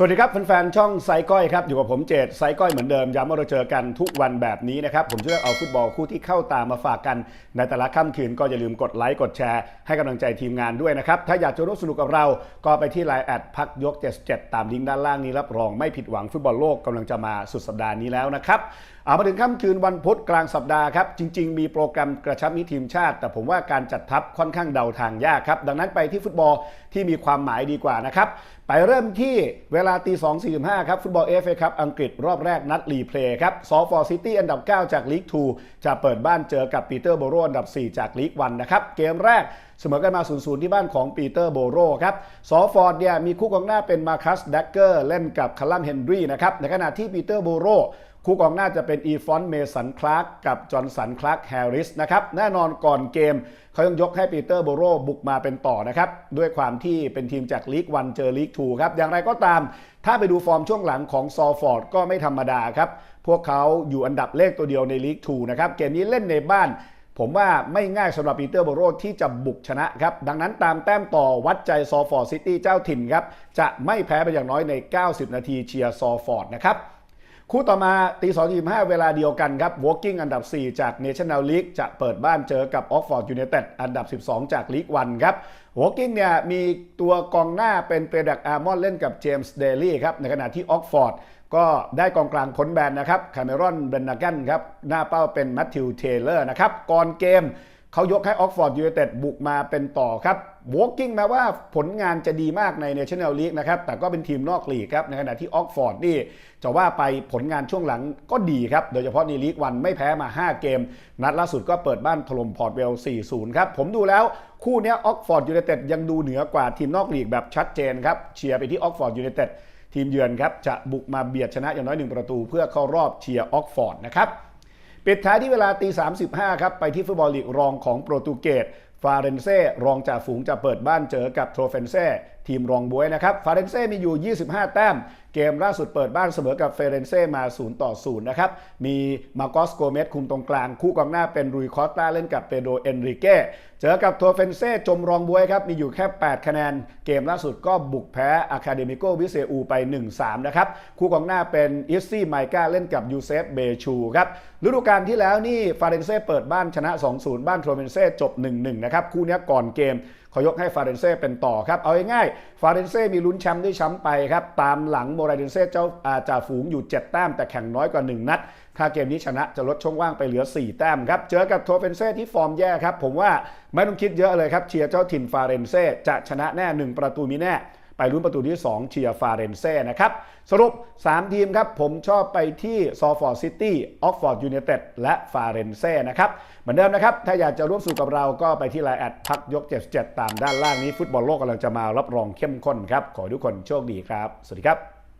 สวัสดีครับแฟนๆช่องไซก้อยครับอยู่กับผมเจตไซก้อยเหมือนเดิมย้ำว่าเราเจอกันทุกวันแบบนี้นะครับผมจะเอกเอาฟุตบอลคู่ที่เข้าตามมาฝากกัน ในแต่ละค่ำคืนก็อย่าลืมกดไลค์กดแชร์ให้กำลังใจทีมงานด้วยนะครับถ้าอยากจะร่วมสนุกกับเราก็ไปที่ไลน์แอดพักยก77ตามลิงก์ด้านล่างนี้รับรองไม่ผิดหวังฟุตบอลโลกกำลังจะมาสุดสัปดาห์นี้แล้วนะครับ เอามาถึงค่ำคืนวันพุธกลางสัปดาห์ครับ จริง ๆ มีโปรแกรมกระชับมิตรทีมชาติ แต่ผมว่าการจัดทัพค่อนข้างเดาทางยากครับ ดังนั้นไปที่ฟุตบอลที่มีความหมายดีกว่านะครับ ไปเริ่มที่เวลาตี2 45 ครับ ฟุตบอลเอฟเอครับ อังกฤษรอบแรกนัดรีเพลย์ครับซอฟอร์ซิตี้อันดับ 9 จากลีก 2 จะเปิดบ้านเจอกับปีเตอร์โบโรอันดับ 4 จากลีก 1 นะครับ เกมแรกเสมอกันมา 0-0 ที่บ้านของปีเตอร์โบโรครับซอฟอร์ดเนี่ยมีคู่กองหน้าเป็นมาคัสดักเกอร์เล่นกับคาลัมเฮนรี่นะครับในขณะที่ปีเตอร์โบโร คู่กองหน้าจะเป็นอีฟอนเมสันคลาร์กกับจอห์นสันคลาร์กแฮร์ริสนะครับแน่นอนก่อนเกมเขายังยกให้ปีเตอร์โบโรบุกมาเป็นต่อนะครับด้วยความที่เป็นทีมจากลีกวันเจอลีกทูครับอย่างไรก็ตาม ถ้าไปดูฟอร์มช่วงหลังของซอฟอร์ดก็ไม่ธรรมดาครับ พวกเขาอยู่อันดับเลขตัวเดียวในลีกทูนะครับเกมนี้เล่นในบ้านผมว่าไม่ง่ายสำหรับปีเตอร์โบโรที่จะบุกชนะครับ ดังนั้นตามแต้มต่อวัดใจซอฟอร์ดซิตี้เจ้าถิ่นครับ จะไม่แพ้ไปอย่างน้อยใน 90 นาทีเชียร์ซอฟอร์ดนะครับ คู่ต่อมาตี2 5เวลาเดียวกันครับ Walking อันดับ 4 จาก National League จะเปิดบ้านเจอกับ Oxford United อันดับ 12 จาก League 1ครับ Walking เนี่ยมีตัวกองหน้าเป็นเปดักอาร์มอนเล่นกับเจมส์เดลี่ครับในขณะที่ Oxford ก็ได้กองกลางพ้นแบนนะครับคาเมรอนเบนนากันครับหน้าเป้าเป็นแมทธิวเทเลอร์นะครับก่อนเกม เขายกให้ออกฟอร์ดยูไนเต็ดบุกมาเป็นต่อครับวอกิ้งแม้ว่าผลงานจะดีมากในเนชั่นแนลลีกนะครับ แต่ก็เป็นทีมนอกลีกครับ ในขณะที่ออกฟอร์ดนี่จะว่าไปผลงานช่วงหลังก็ดีครับ โดยเฉพาะในลีกวันไม่แพ้มา 5 เกม นัดล่าสุดก็เปิดบ้านถล่มพอร์ตเวล 4-0 ครับ ผมดูแล้วคู่นี้ออกฟอร์ดยูไนเต็ดยังดูเหนือกว่าทีมนอกลีกแบบชัดเจนครับ เชียร์ไปที่ออกฟอร์ดยูไนเต็ดทีมเยือนครับจะบุกมาเบียดชนะอย่างน้อยหนึ่งประตู เพื่อเข้ารอบเชียร์ออกฟอร์ดนะครับ ปิดท้ายที่เวลาตี35ครับไปที่ฟุตบอลลีกรองของโปรตุเกสฟาเรนเซ่รองจ่าฝูงจะเปิดบ้านเจอกับโทรเฟนเซ่ทีมรองบวยนะครับฟาเรนเซ่มีอยู่ 25 แต้ม เกมล่าสุดเปิดบ้านเสมอกับเฟเรนเซ่มา 0 ต่อ 0 นะครับ มีมาโกสโกเมสคุมตรงกลาง คู่กองหน้าเป็นรุยคอสตาเล่นกับเปโดเอนริเก้เจอกับโทรเฟนเซ่จมรองบวยครับ มีอยู่แค่ 8 คะแนน เกมล่าสุดก็บุกแพ้อะคาเดมิโกวิเซอูไป 1-3 นะครับ คู่กองหน้าเป็นอิสซี่ไมกาเล่นกับยูเซฟเบชูครับฤดูกาลที่แล้วนี่ฟาเรนเซ่เปิดบ้านชนะ 2-0 บ้านโทรเฟนเซ่จบ 1-1 นะครับ คู่นี้ก่อนเกมขอยกให้ฟาเรนเซ่เป็นต่อครับเอาง่ายๆฟาเรนเซ่มีลุ้นแชมป์ด้วยแชมป์ไปครับตามหลังโมราเดนเซ่เจ้าอาจ่าฝูงอยู่ 7 แต้ม แต่แข่งน้อยกว่า 1 นัด ถ้าเกมนี้ชนะจะลดช่องว่างไปเหลือ 4 แต้มครับ เจอกับโทเฟนเซ่ที่ฟอร์มแย่ครับ ผมว่าไม่ต้องคิดเยอะเลยครับ เชียร์เจ้าถิ่นฟาเรนเซ่จะชนะแน่ 1 ประตูมีแน่ ไปลุ้นประตูที่ 2 เชียร์ฟาเรนเซ่นะครับ สรุป 3 ทีมครับ ผมชอบไปที่ซอฟอร์ซิตี้ออกฟอร์ดยูเนเต็ดและฟาเรนเซ่นะครับเหมือนเดิมนะครับ ถ้าอยากจะร่วมสู่กับเราก็ไปที่ไลน์แอดพักยก 77 ตามด้านล่างนี้ฟุตบอลโลกกำลังจะมารับรองเข้มข้นครับขอทุกคนโชคดีครับ สวัสดีครับ